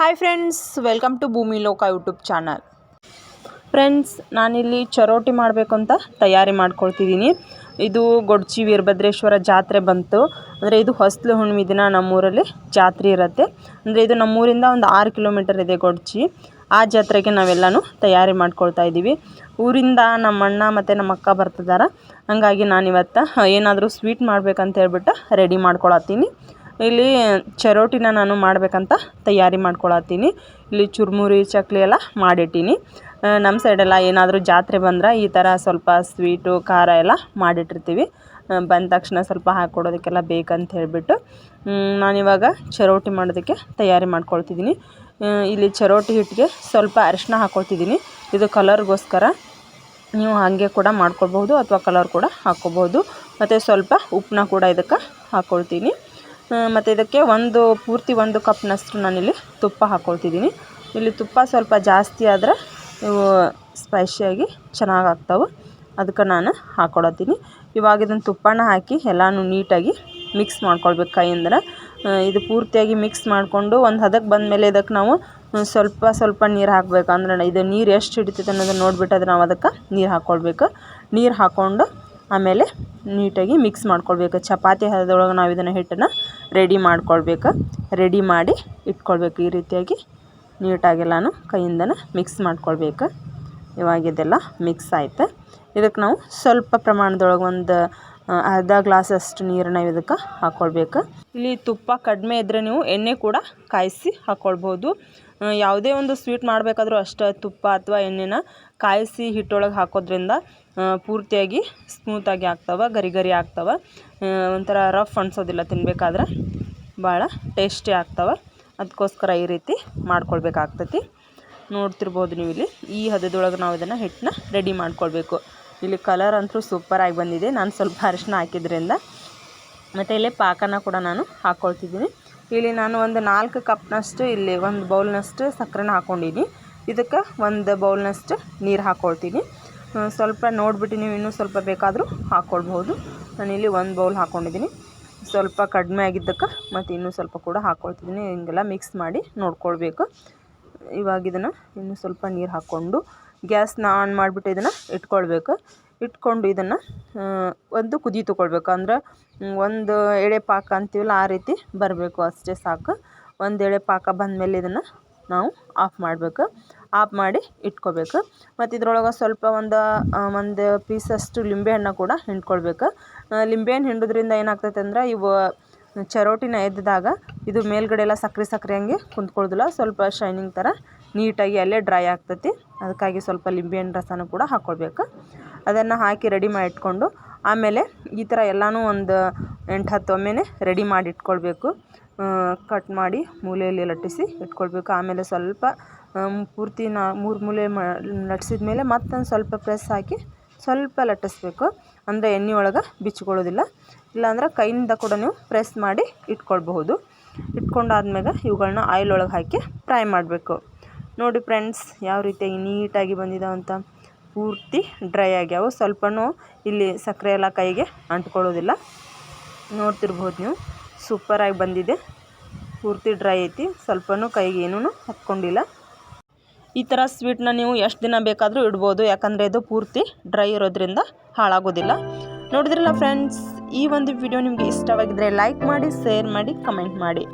Hi friends welcome to ಭೂಮಿ ಲೋಕ YouTube channel friends ನಾನಿಲ್ಲಿ ಚರೋಟಿ ಮಾಡಬೇಕು ಅಂತ ತಯಾರಿ ಮಾಡ್ಕೊಳ್ತಿದ್ದೀನಿ. ಇದು ಗೊಡ್ಚಿ ವೀರಭದ್ರೇಶ್ವರ ಜಾತ್ರೆ ಬಂತು. ಅಂದರೆ ಇದು ಹೊಸ್ಲು ಹುಣ್ಣಿಮೆ ದಿನ ನಮ್ಮೂರಲ್ಲಿ ಜಾತ್ರೆ ಇರುತ್ತೆ. ಅಂದರೆ ಇದು ನಮ್ಮೂರಿಂದ ಒಂದು ಆರು ಕಿಲೋಮೀಟರ್ ಇದೆ ಗೊಡ್ಚಿ. ಆ ಜಾತ್ರೆಗೆ ನಾವೆಲ್ಲನೂ ತಯಾರಿ ಮಾಡ್ಕೊಳ್ತಾ ಇದ್ದೀವಿ. ಊರಿಂದ ನಮ್ಮ ಅಣ್ಣ ಮತ್ತು ನಮ್ಮ ಅಕ್ಕ ಬರ್ತಿದ್ದಾರೆ ಹಾಗಾಗಿ ನಾನಿವತ್ತು, ಏನಾದರೂ ಸ್ವೀಟ್ ಮಾಡ್ಬೇಕಂತ ಹೇಳ್ಬಿಟ್ಟು ರೆಡಿ ಮಾಡ್ಕೊಳತ್ತೀನಿ. ಇಲ್ಲಿ ಚರೋಟಿನ ನಾನು ಮಾಡಬೇಕಂತ ತಯಾರಿ ಮಾಡ್ಕೊಳತ್ತೀನಿ. ಇಲ್ಲಿ ಚುರುಮುರಿ, ಚಕ್ಲಿ ಎಲ್ಲ ಮಾಡಿಟ್ಟೀನಿ. ನಮ್ಮ ಸೈಡೆಲ್ಲ ಏನಾದರೂ ಜಾತ್ರೆ ಬಂದ್ರೆ ಈ ಥರ ಸ್ವಲ್ಪ ಸ್ವೀಟು ಖಾರ ಎಲ್ಲ ಮಾಡಿಟ್ಟಿರ್ತೀವಿ. ಬಂದ ತಕ್ಷಣ ಸ್ವಲ್ಪ ಹಾಕ್ಕೊಡೋದಕ್ಕೆಲ್ಲ ಬೇಕಂತ ಹೇಳಿಬಿಟ್ಟು ನಾನಿವಾಗ ಚರೋಟಿ ಮಾಡೋದಕ್ಕೆ ತಯಾರಿ ಮಾಡ್ಕೊಳ್ತಿದ್ದೀನಿ ಇಲ್ಲಿ ಚರೋಟಿ ಹಿಟ್ಟಿಗೆ ಸ್ವಲ್ಪ ಅರಿಶಿನ ಹಾಕ್ಕೊಳ್ತಿದ್ದೀನಿ ಇದು ಕಲರ್ಗೋಸ್ಕರ ನೀವು ಹಾಗೆ ಕೂಡ ಮಾಡ್ಕೊಳ್ಬಹುದು ಅಥವಾ ಕಲರ್ ಕೂಡ ಹಾಕ್ಕೋಬಹುದು ಮತ್ತು ಸ್ವಲ್ಪ ಉಪ್ಪನ್ನ ಕೂಡ ಇದಕ್ಕೆ ಹಾಕ್ಕೊಳ್ತೀನಿ ಮತ್ತು ಇದಕ್ಕೆ ಒಂದು ಪೂರ್ತಿ ಒಂದು ಕಪ್ನಷ್ಟು ನಾನಿಲ್ಲಿ ತುಪ್ಪ ಹಾಕ್ಕೊಳ್ತಿದ್ದೀನಿ ಇಲ್ಲಿ ತುಪ್ಪ ಸ್ವಲ್ಪ ಜಾಸ್ತಿ ಆದರೆ ಇವು ಸ್ಪೈಸಿಯಾಗಿ ಚೆನ್ನಾಗಿ ಆಗ್ತಾವೆ ಅದಕ್ಕೆ ನಾನು ಹಾಕ್ಕೊಳತ್ತೀನಿ ಇವಾಗ ಇದನ್ನು ತುಪ್ಪನ ಹಾಕಿ ಎಲ್ಲನೂ ನೀಟಾಗಿ ಮಿಕ್ಸ್ ಮಾಡ್ಕೊಳ್ಬೇಕು ಕೈಯಿಂದ ಇದು ಪೂರ್ತಿಯಾಗಿ ಮಿಕ್ಸ್ ಮಾಡಿಕೊಂಡು ಒಂದು ಹದಕ್ಕೆ ಬಂದಮೇಲೆ ಇದಕ್ಕೆ ನಾವು ಸ್ವಲ್ಪ ಸ್ವಲ್ಪ ನೀರು ಹಾಕ್ಬೇಕು. ಅಂದ್ರೆ ಇದು ನೀರು ಎಷ್ಟು ಹಿಡಿತೈತೆ ಅನ್ನೋದನ್ನು ನೋಡ್ಬಿಟ್ಟು ಅದು ನಾವು ಅದಕ್ಕೆ ನೀರು ಹಾಕ್ಕೊಳ್ಬೇಕು ನೀರು ಹಾಕ್ಕೊಂಡು ಆಮೇಲೆ ನೀಟಾಗಿ ಮಿಕ್ಸ್ ಮಾಡ್ಕೊಳ್ಬೇಕು. ಚಪಾತಿ ಹದದೊಳಗೆ ನಾವು ಇದನ್ನು ಹಿಟ್ಟನ್ನು ರೆಡಿ ಮಾಡ್ಕೊಳ್ಬೇಕು. ರೆಡಿ ಮಾಡಿ ಇಟ್ಕೊಳ್ಬೇಕು. ಈ ರೀತಿಯಾಗಿ ನೀಟಾಗೆಲ್ಲನೂ ಕೈಯಿಂದನೇ ಮಿಕ್ಸ್ ಮಾಡ್ಕೊಳ್ಬೇಕು. ಇವಾಗ ಇದೆಲ್ಲ ಮಿಕ್ಸ್ ಆಯ್ತು. ಇದಕ್ಕೆ ನಾವು ಸ್ವಲ್ಪ ಪ್ರಮಾಣದೊಳಗೆ ಒಂದು ಅರ್ಧ ಗ್ಲಾಸಷ್ಟು ನೀರನ್ನ ಇದಕ್ಕೆ ಹಾಕ್ಕೊಳ್ಬೇಕು ಇಲ್ಲಿ ತುಪ್ಪ ಕಡಿಮೆ ಇದ್ದರೆ ನೀವು ಎಣ್ಣೆ ಕೂಡ ಕಾಯಿಸಿ ಹಾಕ್ಕೊಳ್ಬೋದು ಯಾವುದೇ ಒಂದು ಸ್ವೀಟ್ ಮಾಡಬೇಕಾದ್ರೂ ಅಷ್ಟೇ, ತುಪ್ಪ ಅಥವಾ ಎಣ್ಣೆನ ಕಾಯಿಸಿ ಹಿಟ್ಟೊಳಗೆ ಹಾಕೋದ್ರಿಂದ ಪೂರ್ತಿಯಾಗಿ ಸ್ಮೂತಾಗಿ ಆಗ್ತವೆ ಗರಿ ಗರಿ ಆಗ್ತವೆ ಒಂಥರ ರಫ್ ಅನ್ಸೋದಿಲ್ಲ ತಿನ್ಬೇಕಾದ್ರೆ, ಭಾಳ ಟೇಸ್ಟಿ ಆಗ್ತವೆ. ಅದಕ್ಕೋಸ್ಕರ ಈ ರೀತಿ ಮಾಡ್ಕೊಳ್ಬೇಕಾಗ್ತತಿ. ನೋಡ್ತಿರ್ಬೋದು ನೀವು ಇಲ್ಲಿ ಈ ಹದದೊಳಗೆ ನಾವು ಇದನ್ನು ಹಿಟ್ಟನ್ನ ರೆಡಿ ಮಾಡ್ಕೊಳ್ಬೇಕು. ಇಲ್ಲಿ ಕಲರ್ ಅಂತೂ ಸೂಪರಾಗಿ ಬಂದಿದೆ. ನಾನು ಸ್ವಲ್ಪ ಅರಿಶಿನ ಹಾಕಿದ್ರಿಂದ. ಮತ್ತು ಇಲ್ಲಿ ಪಾಕನ ಕೂಡ ನಾನು ಹಾಕ್ಕೊಳ್ತಿದ್ದೀನಿ ಇಲ್ಲಿ ನಾನು ಒಂದು ನಾಲ್ಕು ಕಪ್ನಷ್ಟು ಇಲ್ಲಿ ಒಂದು ಬೌಲ್ನಷ್ಟು ಸಕ್ಕರೆನ ಹಾಕ್ಕೊಂಡಿನಿ ಇದಕ್ಕೆ ಒಂದು ಬೌಲ್ನಷ್ಟು ನೀರು ಹಾಕ್ಕೊಳ್ತೀನಿ ಸ್ವಲ್ಪ ನೋಡಿಬಿಟ್ಟು ನೀವು ಇನ್ನೂ ಸ್ವಲ್ಪ ಬೇಕಾದರೂ ಹಾಕ್ಕೊಳ್ಬಹುದು ನಾನಿಲ್ಲಿ ಒಂದು ಬೌಲ್ ಹಾಕ್ಕೊಂಡಿದ್ದೀನಿ ಸ್ವಲ್ಪ ಕಡಿಮೆ ಆಗಿದ್ದಕ್ಕೆ ಮತ್ತು ಇನ್ನೂ ಸ್ವಲ್ಪ ಕೂಡ ಹಾಕ್ಕೊಳ್ತಿದ್ದೀನಿ ಹಿಂಗೆಲ್ಲ ಮಿಕ್ಸ್ ಮಾಡಿ ನೋಡ್ಕೊಳ್ಬೇಕು. ಇವಾಗ ಇದನ್ನು ಇನ್ನೂ ಸ್ವಲ್ಪ ನೀರು ಹಾಕ್ಕೊಂಡು ಗ್ಯಾಸ್ನ ಆನ್ ಮಾಡಿಬಿಟ್ಟು ಇದನ್ನು ಇಟ್ಕೊಳ್ಬೇಕು. ಇಟ್ಕೊಂಡು ಇದನ್ನು ಒಂದು ಕುದಿ ತಗೊಳ್ಬೇಕು ಅಂದ್ರೆ ಒಂದು ಎಳೆ ಪಾಕ ಅಂತೀವಲ್ಲ ಆ ರೀತಿ ಬರಬೇಕು ಅಷ್ಟೇ ಸಾಕು. ಒಂದು ಎಳೆ ಪಾಕ ಬಂದಮೇಲೆ ಇದನ್ನು ನಾವು ಆಫ್ ಮಾಡಬೇಕು. ಆಫ್ ಮಾಡಿ ಇಟ್ಕೋಬೇಕು. ಮತ್ತು ಇದ್ರೊಳಗೆ ಸ್ವಲ್ಪ ಒಂದು ಒಂದು ಪೀಸಷ್ಟು ಲಿಂಬೆಹಣ್ಣು ಕೂಡ ಹಿಂಡ್ಕೊಳ್ಬೇಕು. ಲಿಂಬೆ ಲಿಂಬೆಹಣ್ಣು ಹಿಂಡೋದ್ರಿಂದ ಏನಾಗ್ತೈತೆ ಅಂದ್ರೆ ಇವು ಚರೋಟಿನ ಎದ್ದಾಗ ಇದು ಮೇಲ್ಗಡೆ ಎಲ್ಲ ಸಕ್ರೆ ಸಕ್ರೆ ಹಂಗೆ ಕುಂತ್ಕೊಳ್ಳೋದಿಲ್ಲ. ಸ್ವಲ್ಪ ಶೈನಿಂಗ್ ಥರ ನೀಟಾಗಿ ಅಲ್ಲೇ ಡ್ರೈ ಆಗ್ತೈತಿ. ಅದಕ್ಕಾಗಿ ಸ್ವಲ್ಪ ಲಿಂಬೆಹಣ್ಣು ರಸನೂ ಕೂಡ ಹಾಕ್ಕೊಳ್ಬೇಕು ಅದನ್ನು ಹಾಕಿ ರೆಡಿ ಮಾಡಿ ಇಟ್ಕೊಂಡು ಆಮೇಲೆ ಈ ಥರ ಎಲ್ಲನೂ ಒಂದು ಎಂಟು ಹತ್ತು ಒಮ್ಮೆನೇ ರೆಡಿ ಮಾಡಿ ಇಟ್ಕೊಳ್ಬೇಕು ಕಟ್ ಮಾಡಿ ಮೂಲೆಯಲ್ಲಿ ಲಟ್ಟಿಸಿ ಇಟ್ಕೊಳ್ಬೇಕು. ಆಮೇಲೆ ಸ್ವಲ್ಪ ಪೂರ್ತಿ ನಾ, ಮೂರು ಮೂಲೆ ಮ ಲಟ್ಸಿದ ಮೇಲೆ ಮತ್ತೊಂದು ಸ್ವಲ್ಪ ಪ್ರೆಸ್ ಹಾಕಿ ಸ್ವಲ್ಪ ಲಟ್ಟಿಸ್ಬೇಕು. ಅಂದರೆ ಎಣ್ಣೆ ಒಳಗೆ ಬಿಚ್ಕೊಳ್ಳೋದಿಲ್ಲ. ಇಲ್ಲಾಂದ್ರೆ ಕೈಯಿಂದ ಕೂಡ ನೀವು ಪ್ರೆಸ್ ಮಾಡಿ ಇಟ್ಕೊಳ್ಬಹುದು. ಇಟ್ಕೊಂಡಾದ್ಮೇಲೆ ಇವುಗಳನ್ನ ಆಯಿಲ್ ಒಳಗೆ ಹಾಕಿ ಫ್ರೈ ಮಾಡಬೇಕು. ನೋಡಿ ಫ್ರೆಂಡ್ಸ್, ಯಾವ ರೀತಿಯಾಗಿ ನೀಟಾಗಿ ಬಂದಿದ್ದಾವೆ ಅಂತ. ಪೂರ್ತಿ ಡ್ರೈ ಆಗ್ಯಾವು ಸ್ವಲ್ಪನೂ ಇಲ್ಲಿ ಸಕ್ಕರೆ ಎಲ್ಲ ಕೈಗೆ ಅಂಟ್ಕೊಳ್ಳೋದಿಲ್ಲ. ನೋಡ್ತಿರ್ಬೋದು ನೀವು ಸೂಪರಾಗಿ ಬಂದಿದೆ. ಪೂರ್ತಿ ಡ್ರೈ ಐತಿ, ಸ್ವಲ್ಪನೂ ಕೈಗೆ ಏನೂ ಹತ್ಕೊಂಡಿಲ್ಲ ಈ ಥರ ಸ್ವೀಟ್ನ ನೀವು ಎಷ್ಟು ದಿನ ಬೇಕಾದರೂ ಇಡ್ಬೋದು, ಯಾಕಂದರೆ ಇದು ಪೂರ್ತಿ ಡ್ರೈ ಇರೋದ್ರಿಂದ ಹಾಳಾಗೋದಿಲ್ಲ. ನೋಡಿದ್ರಲ್ಲ ಫ್ರೆಂಡ್ಸ್, ಈ ಒಂದು ವಿಡಿಯೋ ನಿಮಗೆ ಇಷ್ಟವಾಗಿದ್ದರೆ ಲೈಕ್ ಮಾಡಿ, ಶೇರ್ ಮಾಡಿ, ಕಮೆಂಟ್ ಮಾಡಿ.